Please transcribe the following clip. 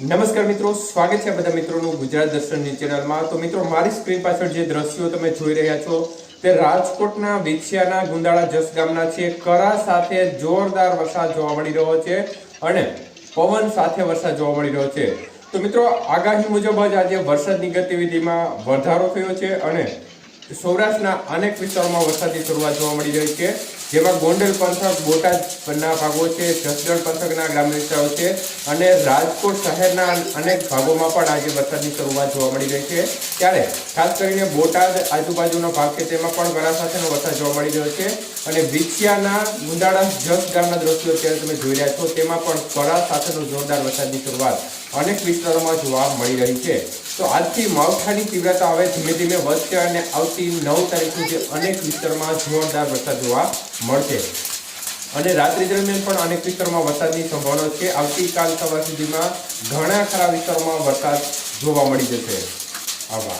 નમસ્કાર મિત્રો, સ્વાગત છે બધા મિત્રોનું ગુજરાત દર્શનની ચેનલમાં. તો મિત્રો, મારી સ્ક્રીન પાછળ જે દ્રશ્યો તમે જોઈ રહ્યા છો, તે રાજકોટના વિછિયાના ગુંદાળા જસ ગામના છે. કરા સાથે જોરદાર વરસાદ જોવા મળી રહ્યો છે અને પવન સાથે વરસાદ જોવા મળી રહ્યો છે. તો મિત્રો, આગાહી મુજબ જ આજે વરસાદની ગતિવિધિમાં વધારો થયો છે અને સૌરાષ્ટ્રના અનેક વિસ્તારોમાં વરસાદની શરૂઆત જોવા મળી રહી છે. જેમાં ગોંડલ પંથક, બોટાદ બોટાદના ભાગો છે, જસદણ પંથકના ગ્રામ્ય વિસ્તારો છે અને રાજકોટ શહેરના અનેક ભાગોમાં પણ આજે વરસાદની શરૂઆત જોવા મળી રહી છે. ત્યારે ખાસ કરીને બોટાદ આજુબાજુનો ભાગ છે, તેમાં પણ ગળા સાથેનો વરસાદ જોવા મળી રહ્યો છે. અને વિછિયાના મુંદાળા જસ ગામના દ્રશ્યો અત્યારે તમે જોઈ રહ્યા છો, તેમાં પણ કળા સાથેનો જોરદાર વરસાદની શરૂઆત અનેક વિસ્તારોમાં જોવા મળી રહી છે. તો આજથી માવઠાની તીવ્રતા હવે ધીમે ધીમે વધશે અને આવતી નવ તારીખ સુધી અનેક વિસ્તારમાં જોરદાર વરસાદ જોવા મળશે. અને રાત્રિ દરમિયાન પણ અનેક વિસ્તારોમાં વરસાદની સંભાવના છે. આવતીકાલ સવાર સુધીમાં ઘણા ખરા વિસ્તારોમાં વરસાદ જોવા મળી જશે. આભાર.